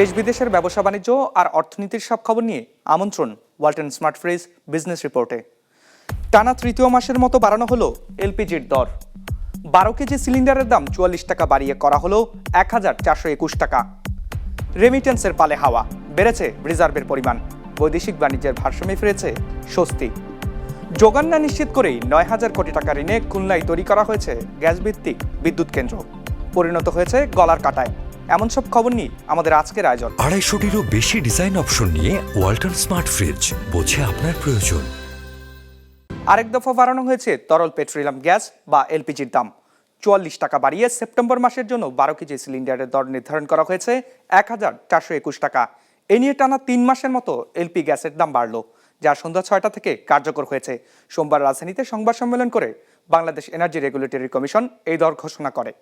দেশ বিদেশের ব্যবসা বাণিজ্য আর অর্থনীতির সব খবর নিয়ে আমন্ত্রণ ওয়ালটন স্মার্ট ফ্রিজ বিজনেস রিপোর্টে। টানা তৃতীয় মাসের মতো বাড়ানো হলো এলপিজির দর। বারো কেজি সিলিন্ডারের দাম চুয়াল্লিশ টাকা বাড়িয়ে করা হলো এক হাজার চারশো একুশ টাকা। রেমিটেন্সের পালে হাওয়া, বেড়েছে রিজার্ভের পরিমাণ। বৈদেশিক বাণিজ্যের ভারসাম্যে ফিরেছে স্বস্তি। যোগান না নিশ্চিত করেই নয় হাজার কোটি টাকা ঋণে খুলনায় তৈরি করা হয়েছে গ্যাস ভিত্তিক বিদ্যুৎ কেন্দ্র। পরিণত হয়েছে গলার কাটায়। এমন সব খবর নিয়ে আমাদের আজকের আয়োজন। আড়াইশোটিরও বেশি ডিজাইন অপশন নিয়ে ওয়ালটন স্মার্ট ফ্রিজ বোঝে আপনার প্রয়োজন। আরেক দফা বাড়ানো হয়েছে তরল পেট্রোলিয়াম গ্যাস বা এলপিজির দাম। চুয়াল্লিশ টাকা বাড়িয়ে সেপ্টেম্বর মাসের জন্য বারো কেজি সিলিন্ডারের দর নির্ধারণ করা হয়েছে এক হাজার চারশো একুশ টাকা। এ নিয়ে টানা তিন মাসের মতো এলপি গ্যাসের দাম বাড়ল যা সন্ধ্যা ছয়টা থেকে কার্যকর হয়েছে। সোমবার রাজধানীতে সংবাদ সম্মেলন করে বাংলাদেশ এনার্জি রেগুলেটরি কমিশন এই দর ঘোষণা করে।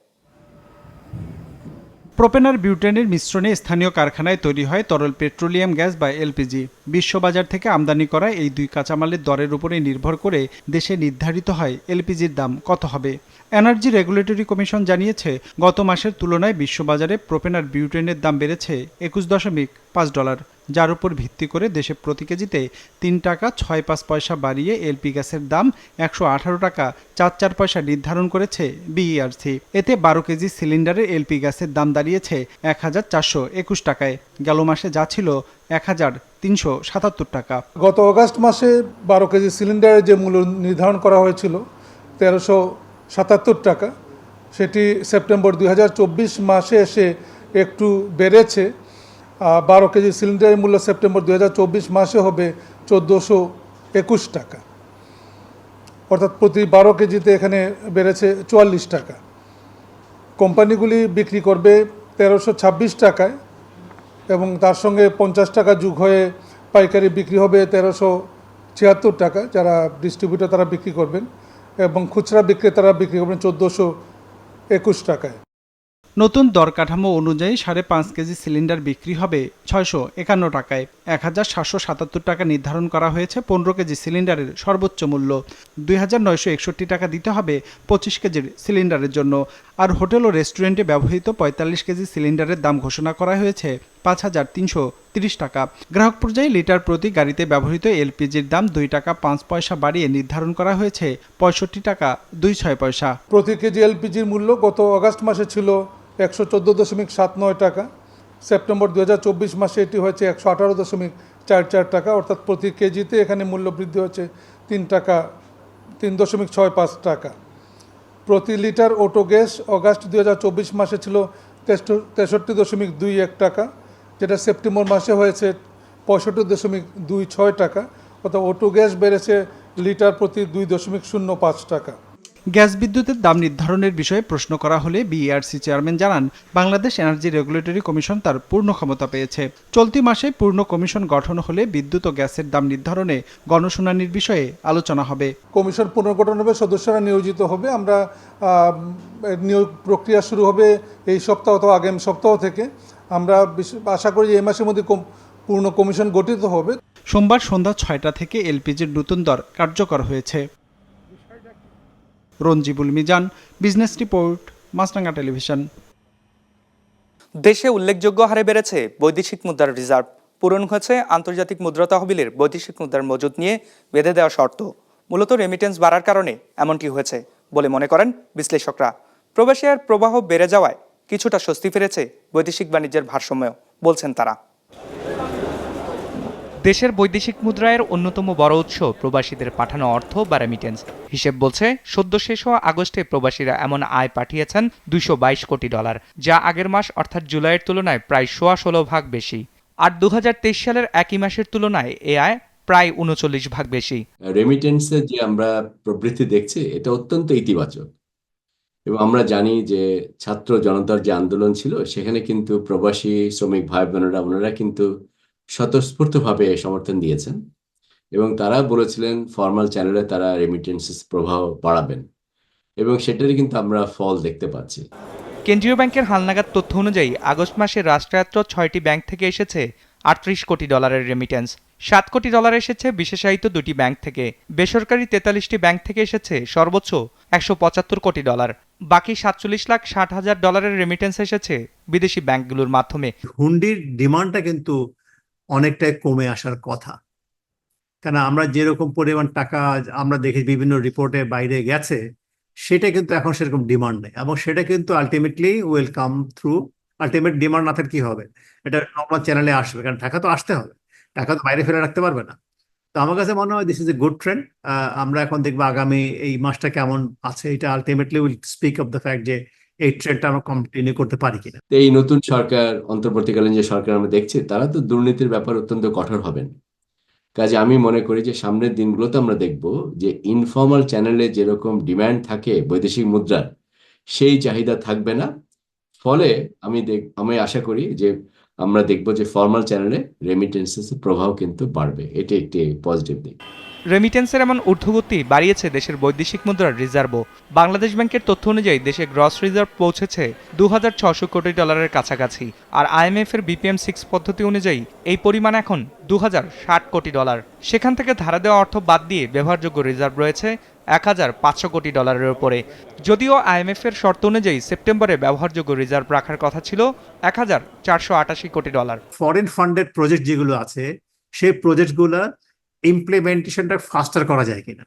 প্রোপেনার বিউটেনের মিশ্রণে স্থানীয় কারখানায় তৈরি হয় তরল পেট্রোলিয়াম গ্যাস বা এলপিজি। বিশ্ববাজার থেকে আমদানি করা এই দুই কাঁচামালের দরের উপরে নির্ভর করে দেশে নির্ধারিত হয় এলপিজির দাম কত হবে। এনার্জি রেগুলেটরি কমিশন জানিয়েছে, গত মাসের তুলনায় বিশ্ববাজারে প্রোপেনার বিউটেনের দাম বেড়েছে একুশ দশমিক পাঁচ ডলার। যার উপর ভিত্তি করে দেশে প্রতি কেজিতে তিন টাকা, ছয় পাঁচ পয়সা বাড়িয়ে এলপি গ্যাসের দাম একশো আঠারো টাকা, চার চার পয়সা নির্ধারণ করেছে বিইআরসি। এতে বারো কেজি সিলিন্ডারের এলপি গ্যাসের দাম দাঁড়িয়েছে এক হাজার চারশো একুশ টাকায়। গেল মাসে যা ছিল এক হাজার তিনশো সাতাত্তর টাকা। গত অগাস্ট মাসে বারো কেজি সিলিন্ডারের যে মূল্য নির্ধারণ করা হয়েছিল, তেরোশো সাতাত্তর টাকা, সেটি সেপ্টেম্বর দুই হাজার চব্বিশ মাসে এসে একটু বেড়েছে। বারো কেজি সিলিন্ডারের মূল্য সেপ্টেম্বর দু হাজার চব্বিশ মাসে হবে চোদ্দোশো একুশ টাকা। অর্থাৎ প্রতি বারো কেজিতে এখানে বেড়েছে চুয়াল্লিশ টাকা। কোম্পানিগুলি বিক্রি করবে তেরোশো ছাব্বিশ টাকায় এবং তার সঙ্গে পঞ্চাশ টাকা যুগ হয়ে পাইকারি বিক্রি হবে তেরোশো ছিয়াত্তর টাকা, যারা ডিস্ট্রিবিউটর তারা বিক্রি করবেন। এবং খুচরা বিক্রেতারা বিক্রি করবেন চোদ্দোশো একুশ টাকায়। নতুন দর কাঠামো অনুযায়ী সাড়ে পাঁচ কেজি সিলিন্ডার বিক্রি হবে ছয়শো একান্ন টাকায়। এক হাজার সাতশো সাতাত্তর টাকা নির্ধারণ করা হয়েছে পনেরো কেজি সিলিন্ডারের সর্বোচ্চ মূল্য। দুই হাজার নয়শো একষট্টি টাকা দিতে হবে পঁচিশ কেজির সিলিন্ডারের জন্য। আর হোটেল ও রেস্টুরেন্টে ব্যবহৃত পঁয়তাল্লিশ কেজি সিলিন্ডারের দাম ঘোষণা করা হয়েছে পাঁচ হাজার তিনশো তিরিশ টাকা। গ্রাহক পর্যায়ে লিটার প্রতি গাড়িতে ব্যবহৃত এলপিজির দাম দুই টাকা পাঁচ পয়সা বাড়িয়ে নির্ধারণ করা হয়েছে পঁয়ষট্টি টাকা দুই ছয় পয়সা। প্রতি কেজি এলপিজির মূল্য গত অগাস্ট মাসে ছিল একশো চোদ্দ দশমিক সাত নয় টাকা। সেপ্টেম্বর দু মাসে এটি হয়েছে একশো আঠারো দশমিক চার চার টাকা, অর্থাৎ প্রতি কেজিতে এখানে মূল্য বৃদ্ধি হচ্ছে তিন টাকা, তিন দশমিক ছয় পাঁচ টাকা। প্রতি লিটার অটো গ্যাস অগাস্ট দু হাজার চব্বিশ মাসে ছিল তেষট্টি দশমিক দুই এক টাকা, যেটা সেপ্টেম্বর মাসে হয়েছে পঁয়ষট্টি দশমিক দুই ছয় টাকা, অর্থাৎ অটো গ্যাস বেড়েছে লিটার প্রতি দুই দশমিক শূন্য পাঁচ টাকা। গ্যাস বিদ্যুতের দাম নির্ধারণের বিষয়ে প্রশ্ন করা হলে বিইআরসি চেয়ারম্যান জানান বাংলাদেশ এনার্জি রেগুলেটরি কমিশন তার পূর্ণ ক্ষমতা পেয়েছে। চলতি মাসে পূর্ণ কমিশন গঠন হলে বিদ্যুৎ ও গ্যাসের দাম নির্ধারণে গণশুনানির বিষয়ে আলোচনা হবে। কমিশন পুনর্গঠন হবে সদস্যরা নিয়োজিত হবে। আমরা নিয়োগ প্রক্রিয়া শুরু হবে এই সপ্তাহ অথবা আগামী সপ্তাহ থেকে। আমরা আশা করি যে এই মাসের মধ্যে পূর্ণ কমিশন গঠিত হবে। সোমবার সন্ধ্যা ছয়টা থেকে এলপিজির নতুন দর কার্যকর হয়েছে। Ranjibul Mizan, business report, Maasranga television. দেশে উল্লেখযোগ্য হারে বেড়েছে বৈদেশিক মুদ্রার রিজার্ভ। পূরণ হয়েছে আন্তর্জাতিক মুদ্রা তহবিলের বৈদেশিক মুদ্রার মজুদ নিয়ে বেঁধে দেওয়া শর্ত। মূলত রেমিটেন্স বাড়ার কারণে এমনটি হয়েছে বলে মনে করেন বিশ্লেষকরা। প্রবাসী আয়ের প্রবাহ বেড়ে যাওয়ায় কিছুটা স্বস্তি ফিরেছে বৈদেশিক বাণিজ্যের ভারসাম্য বলছেন তারা। দেশের বৈদেশিক মুদ্রায়ের অন্যতম বড় উৎস প্রবাসীদের পাঠানো অর্থ বা রেমিটেন্স হিসেব বলছে, সদ্য শেষ হওয়া আগস্টে প্রবাসীরা এমন আয় পাঠিয়েছেন দুইশো বাইশ কোটি ডলার, যা আগের মাস অর্থাৎ জুলাইয়ের তুলনায় প্রায় সোয়া ষোলো ভাগ বেশি। আর দুহাজার তেইশ সালের একই মাসের তুলনায় এ আয় প্রায় উনচল্লিশ ভাগ বেশি। রেমিটেন্সের যে আমরা প্রবৃদ্ধি দেখছি, এটা অত্যন্ত ইতিবাচক। এবং আমরা জানি যে ছাত্র জনতার যে আন্দোলন ছিল, সেখানে কিন্তু প্রবাসী, শ্রমিক ভাই বোনেরা ওনারা কিন্তু স্বতঃস্ফূর্তভাবে সমর্থন দিয়েছেন এবং তারা বলেছিলেন ফর্মাল চ্যানেলে তারা রেমিটেন্সেস প্রভাব বাড়াবেন এবং সেটারই কিন্তু আমরা ফল দেখতে পাচ্ছি। কেন্দ্রীয় ব্যাংকের হালনাগাদ তথ্য অনুযায়ী আগস্ট মাসে রাষ্ট্রায়ত্ত ছয়টি ব্যাংক থেকে এসেছে আটত্রিশ কোটি ডলারের রেমিটেন্স সাত কোটি ডলার এসেছে বিশেষায়িত দুটি ব্যাংক থেকে। বেসরকারি তেতাল্লিশটি ব্যাংক থেকে এসেছে সর্বোচ্চ একশো পঁচাত্তর কোটি ডলার। বাকি সাতচল্লিশ লাখ ষাট হাজার ডলারের রেমিটেন্স এসেছে বিদেশি ব্যাংকগুলোর মাধ্যমে। হুন্ডির ডিমান্ডটা কিন্তু অনেকটাই কমে আসার কথা। কেন আমরা যেরকম পরিমাণ টাকা আমরা দেখি বিভিন্ন রিপোর্টে বাইরে গেছে, সেটা কিন্তু এখন সেরকম ডিমান্ড নেই এবং সেটা কিন্তু ultimately welcome through ultimate demand না থাকলে কি হবে? এটা নর্মাল চ্যানেলে আসবে, কারণ টাকা তো আসতে হবে। টাকা তো বাইরে ফেলে রাখতে পারবে না। তো আমার কাছে মনে হয় this is a good trend আমরা এখন দেখব আগামী এই মাসটা কেমন আছে, এটা ultimately will speak of the fact যে এই ট্রেন্ডটা আমরা কন্টিনিউ করতে পারি কিনা। এই নতুন সরকার, অন্তর্বর্তীকালীন যে সরকার আমরা দেখছি, তারা তো দুর্নীতির ব্যাপার অত্যন্ত কঠোর হবেন। কাজে আমি মনে করি যে সামনের দিনগুলোতে আমরা দেখব যে ইনফর্মাল চ্যানেলে যেরকম ডিমান্ড থাকে বৈদেশিক মুদ্রার, সেই চাহিদা থাকবে না। ফলে আমি দেখ, আমি আশা করি যে আমরা দেখব যে ফর্মাল চ্যানেলে রেমিটেন্সেস প্রভাব কিন্তু বাড়বে। এটি একটি পজিটিভ দিক। রেমিটেন্সের এমন ঊর্ধ্বগতি বাড়িয়েছে দেশের বৈদেশিক মুদ্রার রিজার্ভও। বাংলাদেশ ব্যাংকের তথ্য অনুযায়ী দেশে গ্রস রিজার্ভ পৌঁছেছে দু কোটি ডলারের কাছাকাছি, আর আইএমএফ এর বিপিএম সিক্স পদ্ধতি অনুযায়ী এই পরিমাণ এখন দু হাজার ষাট কোটি ডলার। সেখান থেকে ধারা দেওয়া অর্থ বাদ দিয়ে ব্যবহারযোগ্য রিজার্ভ রয়েছে এক হাজার পাঁচশো কোটি ডলারের উপরে। যদিও আইএমএফ এর শর্ত অনুযায়ী সেপ্টেম্বরে ব্যবহারযোগ্য রিজার্ভ রাখার কথা ছিল এক হাজার চারশো আটাশি কোটি ডলার। ফরেন ফান্ডেড প্রজেক্ট যেগুলো আছে, সেই প্রজেক্টগুলো ইমপ্লিমেন্টেশনটা ফাস্টার করা যায় কিনা।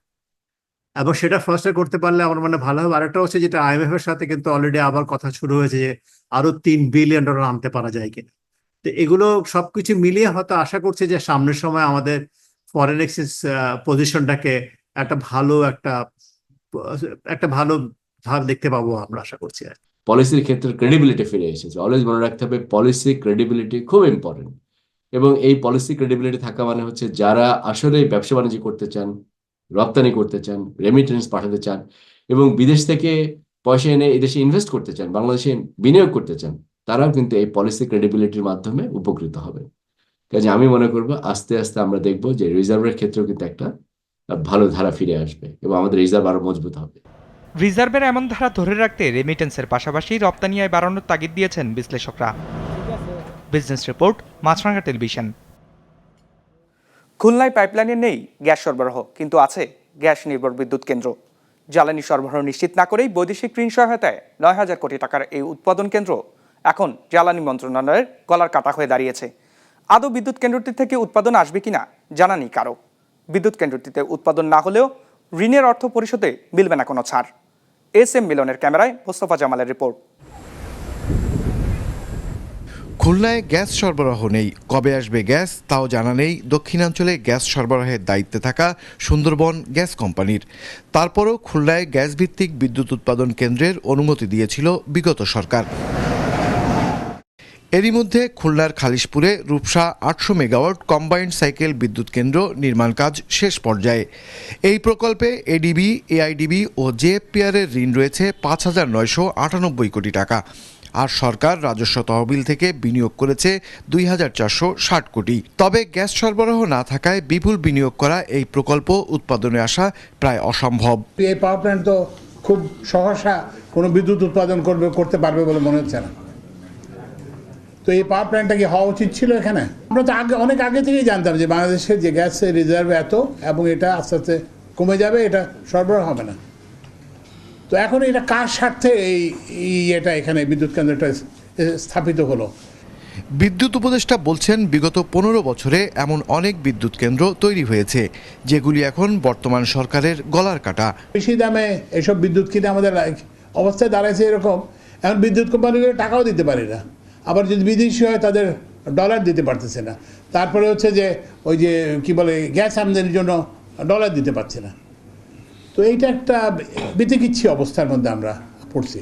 এবং সেটা ফাস্টার করতে পারলে আমার মানে ভালো হবে। আরেকটা হচ্ছে যেটা আইএমএফ এর সাথে কিন্তু অলরেডি আবার কথা শুরু হয়েছে যে আরও তিন বিলিয়ন ডলার আনতে পারা যায় কিনা। তো এগুলো সবকিছু মিলিয়ে হয়তো আশা করছি যে সামনের সময় আমাদের ফরেন এক্সচেঞ্জ পজিশনটাকে একটা ভালো একটা একটা ভালো ভাব দেখতে পাবো আমরা আশা করছি আর পলিসির ক্ষেত্রে ক্রেডিবিলিটি ফিরে এসেছে। অলওয়েজ মনে রাখতে হবে পলিসি ক্রেডিবিলিটি খুব ইম্পর্টেন্ট এবং এই পলিসি ক্রেডিবিলিটি থাকা মানে হচ্ছে যারা আসলে ব্যবসা বাণিজ্য করতে চান, রপ্তানি করতে চান রেমিটেন্স পাঠাতে চান এবং বিদেশ থেকে পয়সা এনে এদেশে ইনভেস্ট করতে চান, বাংলাদেশে বিনিয়োগ করতে চান, তারাও কিন্তু এই পলিসি ক্রেডিবিলিটির মাধ্যমে উপকৃত হবে। কাজে আমি মনে করব আস্তে আস্তে আমরা দেখব যে রিজার্ভের ক্ষেত্রেও কিন্তু একটা ভালো ধারা ফিরে আসবে এবং আমাদের রিজার্ভ আরও মজবুত হবে। রিজার্ভের এমন ধারা ধরে রাখতে রেমিটেন্সের পাশাপাশি রপ্তানি আয় বাড়ানোর তাগিদ দিয়েছেন বিশ্লেষকরা। Business report, Maasranga television. খুলনায় পাইপলাইনে নেই গ্যাস সরবরাহ, কিন্তু আছে গ্যাস নির্ভর বিদ্যুৎ কেন্দ্র। জ্বালানি সরবরাহ নিশ্চিত না করেই বৈদেশিক ঋণ সহায়তায় নয় হাজার কোটি টাকার এই উৎপাদন কেন্দ্র এখন জ্বালানি মন্ত্রণালয়ের গলার কাটা হয়ে দাঁড়িয়েছে। আদৌ বিদ্যুৎ কেন্দ্রটি থেকে উৎপাদন আসবে কিনা জানা নেই কারও বিদ্যুৎ কেন্দ্রটিতে উৎপাদন না হলেও ঋণের অর্থ পরিশোধে মিলবে না কোনো ছাড়। এস এম মিলনের ক্যামেরায় মোস্তফা জামালের রিপোর্ট। খুলনায় গ্যাস সরবরাহ নেই। কবে আসবে গ্যাস তাও জানা নেই। দক্ষিণাঞ্চলে গ্যাস সরবরাহের দায়িত্বে থাকা সুন্দরবন গ্যাস কোম্পানির। তারপরও খুলনায় গ্যাস ভিত্তিক বিদ্যুৎ উৎপাদন কেন্দ্রের অনুমতি দিয়েছিল বিগত সরকার। এরই মধ্যে খুলনার খালিশপুরে রূপসা আটশো মেগাওয়াট কম্বাইন্ড সাইকেল বিদ্যুৎ কেন্দ্র নির্মাণ কাজ শেষ পর্যায়ে। এই প্রকল্পে এডিবি, এআইডিবি ও জেএফপিআর এর ঋণ রয়েছে পাঁচ হাজার নয়শো আটানব্বই কোটি টাকা। আর সরকার রাজস্ব তহবিল থেকে বিনিয়োগ করেছে দুই হাজার চারশো ষাট কোটি। তবে গ্যাস সরবরাহ না থাকায় বিপুল বিনিয়োগ করা এই প্রকল্প উৎপাদনে আসা প্রায় অসম্ভব। এই পাওয়ার প্ল্যান্ট তো খুব সহসা কোনো বিদ্যুৎ উৎপাদন করবে, করতে পারবে বলে মনে হচ্ছে না। তো এই পাওয়ার প্ল্যান্টটা কি হওয়া উচিত ছিল এখানে? আমরা তো আগে, অনেক আগে থেকেই জানতাম যে বাংলাদেশের যে গ্যাসের রিজার্ভ এত এবং এটা আস্তে আস্তে কমে যাবে, এটা সরবরাহ হবে না। তো এখন এটা কার স্বার্থে এই এটা এখানে বিদ্যুৎ কেন্দ্রটা স্থাপিত হলো? বিদ্যুৎ উপদেষ্টা বলছেন বিগত পনেরো বছরে এমন অনেক বিদ্যুৎ কেন্দ্র তৈরি হয়েছে যেগুলি এখন বর্তমান সরকারের গলার কাটা। বেশি দামে এসব বিদ্যুৎ কিনে আমাদের অবস্থায় দাঁড়াইছে এরকম এখন বিদ্যুৎ কোম্পানিগুলো টাকাও দিতে পারে না। আবার যদি বিদেশি হয় তাদের ডলার দিতে পারতেছে না। তারপরে হচ্ছে যে ওই যে কি বলে গ্যাস আমদানির জন্য ডলার দিতে পারছে না। তো এইটা একটা বিতিকিচ্ছি অবস্থার মধ্যে আমরা পড়ছি।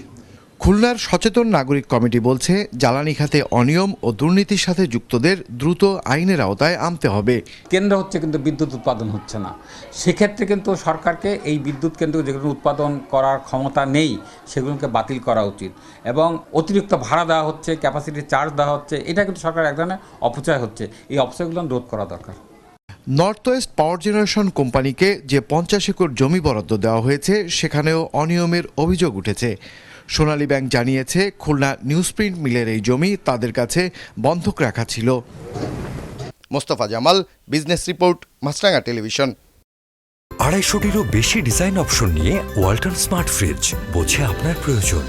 খুলনার সচেতন নাগরিক কমিটি বলছে জ্বালানি খাতে অনিয়ম ও দুর্নীতির সাথে যুক্তদের দ্রুত আইনের আওতায় আনতে হবে। কেন্দ্র হচ্ছে কিন্তু বিদ্যুৎ উৎপাদন হচ্ছে না। সেক্ষেত্রে কিন্তু সরকারকে এই বিদ্যুৎ কেন্দ্র যেগুলো উৎপাদন করার ক্ষমতা নেই সেগুলোকে বাতিল করা উচিত। এবং অতিরিক্ত ভাড়া দেওয়া হচ্ছে ক্যাপাসিটি চার্জ দেওয়া হচ্ছে এটা কিন্তু সরকার এক ধরনের অপচয় হচ্ছে। এই অপচয়গুলো রোধ করা দরকার। নর্থ ওয়েস্ট পাওয়ার জেনারেশন কোম্পানিকে যে পঞ্চাশ একর জমি বরাদ্দ দেওয়া হয়েছে সেখানেও অনিয়মের অভিযোগ উঠেছে। সোনালী ব্যাংক জানিয়েছে খুলনা নিউজ প্রিন্ট মিলের এই জমি তাদের কাছে বন্ধক রাখা ছিল। Mostafa Jamal business report Maasranga television. আড়াইশোটিরও বেশি ডিজাইন অপশন নিয়ে ওয়ালটন স্মার্ট ফ্রিজ বোঝে আপনার প্রয়োজন।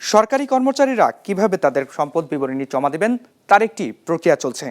সরকারি কর্মচারীরা কীভাবে তাদের সম্পদ বিবরণী জমা দেবেন তার একটি প্রক্রিয়া চলছে।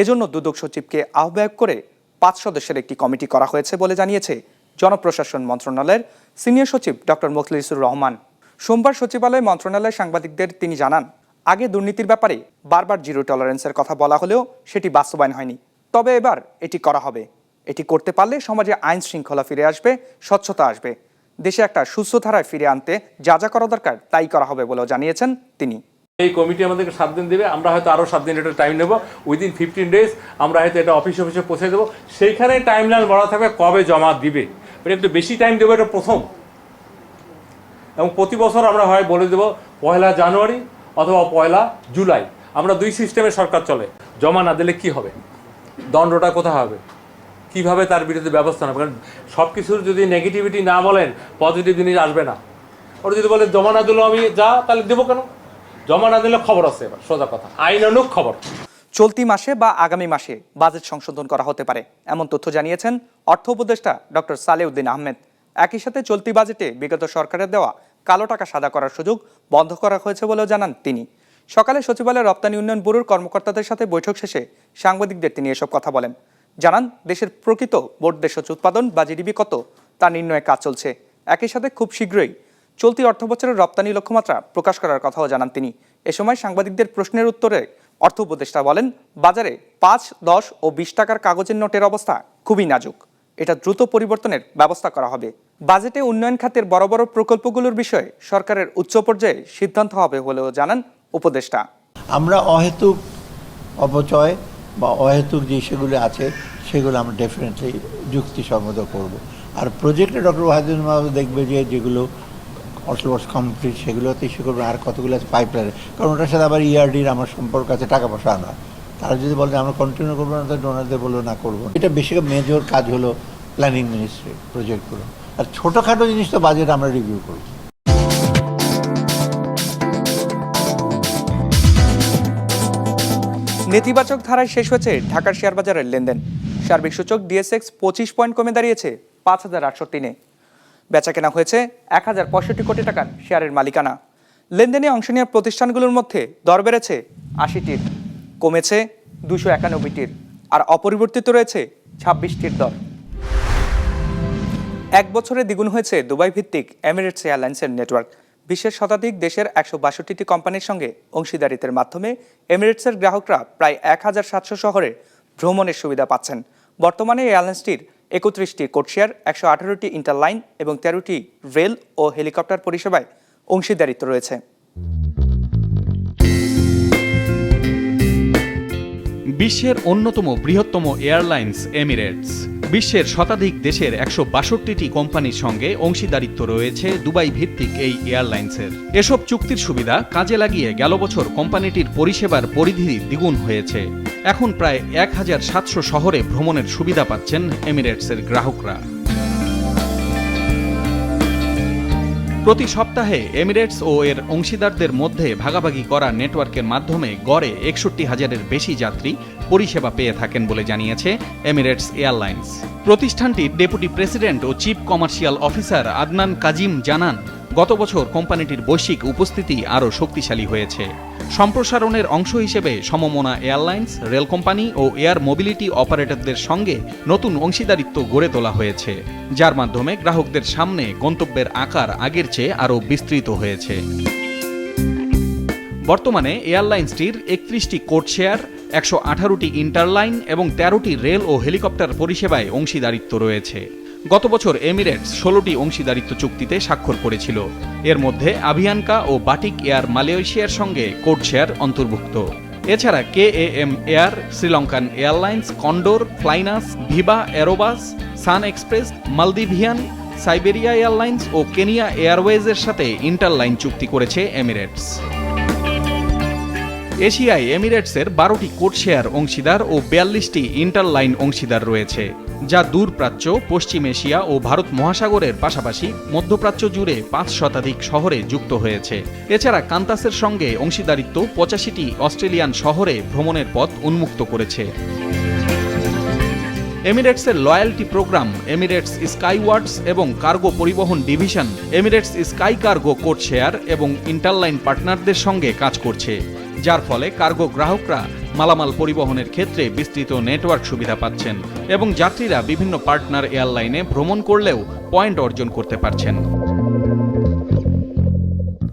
এজন্য দুদক সচিবকে আহ্বায়ক করে পাঁচ সদস্যের একটি কমিটি করা হয়েছে বলে জানিয়েছে জনপ্রশাসন মন্ত্রণালয়ের সিনিয়র সচিব ডক্টর মোখলিসুর রহমান। সোমবার সচিবালয় মন্ত্রণালয়ে সাংবাদিকদের তিনি জানান, আগে দুর্নীতির ব্যাপারে বারবার জিরো টলারেন্সের কথা বলা হলেও সেটি বাস্তবায়ন হয়নি। তবে এবার এটি করা হবে। এটি করতে পারলে সমাজে আইন শৃঙ্খলা ফিরে আসবে, স্বচ্ছতা আসবে। দেশে একটা সুস্থ ধারায় ফিরে আনতে যা যা করা দরকার তাই করা হবে বলেও জানিয়েছেন তিনি। এই কমিটি আমাদেরকে সাত দিন দেবে, আমরা হয়তো আরও সাত দিন এটা টাইম নেব। উইদিন ফিফটিন ডেজ আমরা হয়তো এটা অফিস অফিসে পৌঁছে দেবো। সেইখানে টাইম লাইন বলা থাকবে কবে জমা দিবে। এটা একটু বেশি টাইম দেবো এটা প্রথম। এবং প্রতি বছর আমরা হয় বলে দেবো, পয়লা জানুয়ারি অথবা পয়লা জুলাই। আমরা দুই সিস্টেমে সরকার চলে। জমা না দিলে কি হবে? দণ্ডটা কোথায় হবে? কীভাবে তার বিরুদ্ধে ব্যবস্থা নেবে? কারণ সব কিছুর যদি নেগেটিভিটি না বলেন পজিটিভ জিনিস আসবে না। ওরা যদি বলে, জমা না দিলেও আমি যা, তাহলে দেবো কেন? জমা না দিলে খবর আছে এবার, সোজা কথা। আইনানুক খবর। চলতি মাসে বা আগামী মাসে বাজেট সংশোধন করা হতে পারে। এমন তথ্য জানিয়েছেন অর্থ উপদেষ্টা ডক্টর সালেউদ্দিন আহমেদ। একই সাথে চলতি বাজেটে বিগত সরকারের দেওয়া কালো টাকা সাদা করার সুযোগ বন্ধ করা হয়েছে বলেও জানান তিনি। সকালে সচিবালয় রপ্তানি উন্নয়ন ব্যুরোর কর্মকর্তাদের সাথে বৈঠক শেষে সাংবাদিকদের তিনি এসব কথা বলেন। জানান, দেশের প্রকৃত বোর্ড দেশজ উৎপাদন বা জিডিপি কত তা নির্ণয়ে কাজ চলছে। একই সাথে খুব শীঘ্রই চলতি অর্থ বছরের রপ্তানি লক্ষ্যমাত্রা প্রকাশ করার কথাও জানান তিনি। এ সময় সাংবাদিকদের প্রশ্নের উত্তরে অর্থ উপদেষ্টা বলেন, বাজারে পাঁচ, দশ ও বিশ টাকার কাগজের নোটের অবস্থা খুবই নাজুক। এটা দ্রুত পরিবর্তনের ব্যবস্থা করা হবে। বাজেটে উন্নয়ন খাতের বড় বড় প্রকল্পগুলোর বিষয়ে সরকারের উচ্চ পর্যায়ে সিদ্ধান্ত হবে বলেও জানান উপদেষ্টা। আমরা অহেতুক অপচয় বা অহেতুক যে সেগুলো আছে, সেগুলো আমরা ডেফিনেটলি যুক্তিসঙ্গত করব। আর প্রজেক্টে ডক্টর ওয়াহিদুল দেখবে যে যেগুলো অলমোস্ট কমপ্লিট সেগুলোতে ইস্যু করবে আর কতগুলো আছে? পাইপলাইনে কারণ ওটার সাথে আবার ইআরডির আমার সম্পর্ক আছে, টাকা পয়সা আনা। তারা যদি বলে আমরা কন্টিনিউ করব না তো ডোনারদের বলব, না, করব এটা বেশি মেজর কাজ হলো প্ল্যানিং মিনিস্ট্রি প্রজেক্টগুলো আর ছোটোখাটো জিনিস তো বাজেট আমরা রিভিউ করব। নেতিবাচক ধারায় শেষ হয়েছে ঢাকার শেয়ার বাজারের লেনদেন। সার্বিক সূচক ডিএসএক্স পঁচিশ পয়েন্ট কমে দাঁড়িয়েছে পাঁচ হাজার আটশো তিনে। বেচা কেনা হয়েছে এক হাজার পঁয়ষট্টি কোটি টাকার শেয়ারের মালিকানা। লেনদেনে অংশ নেওয়া প্রতিষ্ঠানগুলোর মধ্যে দর বেড়েছে আশিটির, কমেছে দুশো একানব্বইটির আর অপরিবর্তিত রয়েছে ছাব্বিশটির দর। এক বছরে দ্বিগুণ হয়েছে দুবাই ভিত্তিক এমিরেটস এয়ারলাইন্সের নেটওয়ার্ক। বিশ্বের শতাধিক দেশের একশো বাষট্টিটি কোম্পানির সঙ্গে অংশীদারিত্বের মাধ্যমে এমিরেটসের গ্রাহকরা প্রায় এক হাজার সাতশো শহরে ভ্রমণের সুবিধা পাচ্ছেন। বর্তমানে এয়ারলাইন্সটির একত্রিশটি কোটশেয়ার একশো আঠারোটি ইন্টারলাইন এবং তেরোটি রেল ও হেলিকপ্টার পরিষেবায় অংশীদারিত্ব রয়েছে। বিশ্বের অন্যতম বৃহত্তম এয়ারলাইন্স এমিরেটস। বিশ্বের শতাধিক দেশের একশো বাষট্টিটি কোম্পানির সঙ্গে অংশীদারিত্ব রয়েছে দুবাই ভিত্তিক এই এয়ারলাইন্সের। এসব চুক্তির সুবিধা কাজে লাগিয়ে গেল বছর কোম্পানিটির পরিষেবার পরিধি দ্বিগুণ হয়েছে। এখন প্রায় এক হাজার সাতশো শহরে ভ্রমণের সুবিধা পাচ্ছেন এমিরেটসের গ্রাহকরা। প্রতি সপ্তাহে এমিরেটস ও এর অংশীদারদের মধ্যে ভাগাভাগি করা নেটওয়ার্কের মাধ্যমে গড়ে একষট্টি হাজারের বেশি যাত্রী পরিষেবা পেয়ে থাকেন বলে জানিয়েছে এমিরেটস এয়ারলাইন্স। প্রতিষ্ঠানটির ডেপুটি প্রেসিডেন্ট ও chief commercial officer Adnan Kazim জানান, গত বছর কোম্পানিটির বৈশ্বিক উপস্থিতি আরও শক্তিশালী হয়েছে। সম্প্রসারণের অংশ হিসেবে সমমনা এয়ারলাইন্স, রেল কোম্পানি ও এয়ার মোবিলিটি অপারেটরদের সঙ্গে নতুন অংশীদারিত্ব গড়ে তোলা হয়েছে, যার মাধ্যমে গ্রাহকদের সামনে গন্তব্যের আকার আগের চেয়ে আরও বিস্তৃত হয়েছে। বর্তমানে এয়ারলাইন্সটির একত্রিশটি কোড শেয়ার, একশো আঠারোটি ইন্টারলাইন এবং তেরোটি রেল ও হেলিকপ্টার পরিষেবায় অংশীদারিত্ব রয়েছে। গত বছর এমিরেটস ষোলোটি অংশীদারিত্ব চুক্তিতে স্বাক্ষর করেছিল। এর মধ্যে আভিয়ানকা ও বাটিক এয়ার মালয়েশিয়ার সঙ্গে কোড শেয়ার অন্তর্ভুক্ত। এছাড়া K A M air, SriLankan airlines, Condor, Flynas, Viva Aerobus, Sun Express, Maldivian, Siberia airlines O Kenya এয়ারওয়েজের সাথে ইন্টারলাইন চুক্তি করেছে এমিরেটস। এশিয়ায় এমিরেটসের বারোটি কোড শেয়ার অংশীদার ও বিয়াল্লিশটি ইন্টারলাইন অংশীদার রয়েছে, যা দূরপ্রাচ্য, পশ্চিম এশিয়া ও ভারত মহাসাগরের পাশাপাশি মধ্যপ্রাচ্য জুড়ে পাঁচ শতাধিক শহরে যুক্ত হয়েছে। এছাড়া কান্তাসের সঙ্গে অংশীদারিত্ব পঁচাশিটি অস্ট্রেলিয়ান শহরে ভ্রমণের পথ উন্মুক্ত করেছে। এমিরেটসের লয়্যালটি প্রোগ্রাম এমিরেটস স্কাইওয়ার্ডস এবং কার্গো পরিবহন division, Emirates Sky Cargo code share এবং ইন্টারলাইন পার্টনারদের সঙ্গে কাজ করছে। যার ফলে কার্গো গ্রাহকরা মালামাল পরিবহনের ক্ষেত্রে বিস্তৃত নেটওয়ার্ক সুবিধা পাচ্ছেন এবং যাত্রীরা বিভিন্ন পার্টনার এয়ারলাইনে ভ্রমণ করলেও পয়েন্ট অর্জন করতে পারছেন।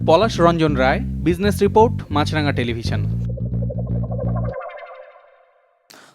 Palash Ranjan Roy, business report Maasranga television.